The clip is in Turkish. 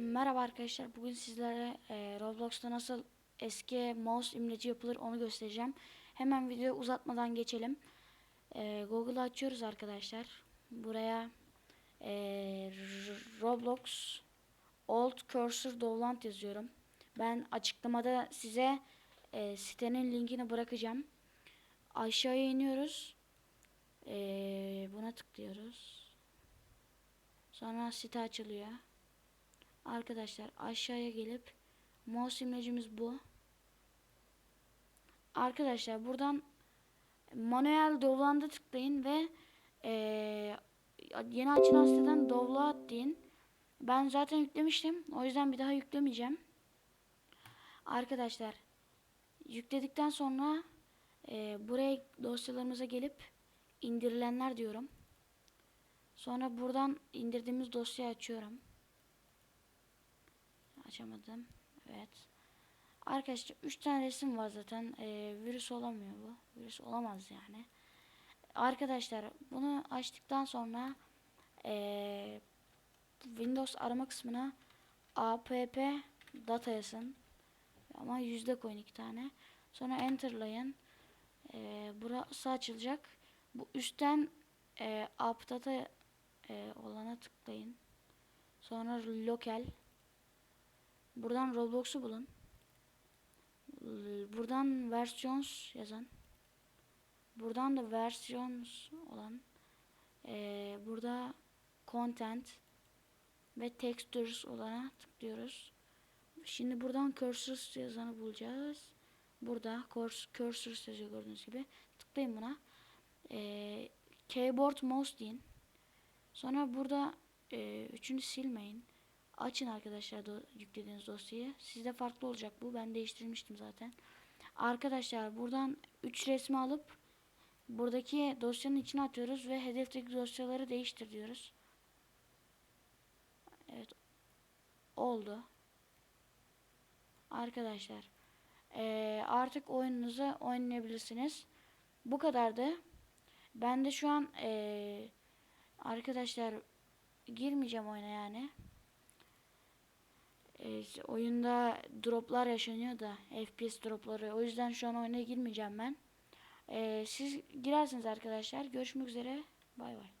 Merhaba arkadaşlar. Bugün sizlere e, Roblox'ta nasıl eski mouse imleci yapılır onu göstereceğim. Hemen videoyu uzatmadan geçelim. E, Google'ı açıyoruz arkadaşlar. Buraya e, Roblox Old Cursor Download yazıyorum. Ben açıklamada size e, sitenin linkini bırakacağım. Aşağıya iniyoruz. E, buna tıklıyoruz. Sonra site açılıyor. Arkadaşlar aşağıya gelip mouse imlecimiz bu. Arkadaşlar buradan manuel download'a tıklayın ve eee, yeni açılan siteden download deyin. Ben zaten yüklemiştim. O yüzden bir daha yüklemeyeceğim. Arkadaşlar yükledikten sonra eee, buraya dosyalarımıza gelip indirilenler diyorum. Sonra buradan indirdiğimiz dosyayı açıyorum. Açamadım. Evet. Arkadaşlar 3 tane resim var zaten. Ee, virüs olamıyor bu. Virüs olamaz yani. Arkadaşlar bunu açtıktan sonra ee, Windows arama kısmına app data yazın. Ama yüzde koyun iki tane. Sonra enterlayın. Ee, burası açılacak. Bu üstten ee, app data ee, olana tıklayın. Sonra lokal Buradan Roblox'u bulun. Buradan versiyons yazın. Buradan da versiyons olan eee, burada content ve textures olana tıklıyoruz. Şimdi buradan cursors yazanı bulacağız. Burada curs- cursors yazıyor gördüğünüz gibi. Tıklayın buna. Eee, keyboard mouse deyin. Sonra burada eee, üçünü silmeyin. Açın arkadaşlar do yüklediğiniz dosyayı. Sizde farklı olacak bu. Ben değiştirmiştim zaten. Arkadaşlar buradan 3 resmi alıp buradaki dosyanın içine atıyoruz ve hedefteki dosyaları değiştir diyoruz. Evet. Oldu. Arkadaşlar eee, artık oyununuzu oynayabilirsiniz. Bu kadardı. Ben de şu an eee, arkadaşlar girmeyeceğim oyuna yani. E, oyunda droplar yaşanıyor da FPS dropları. O yüzden şu an oyuna girmeyeceğim ben. E, siz girersiniz arkadaşlar. Görüşmek üzere. Bay bay.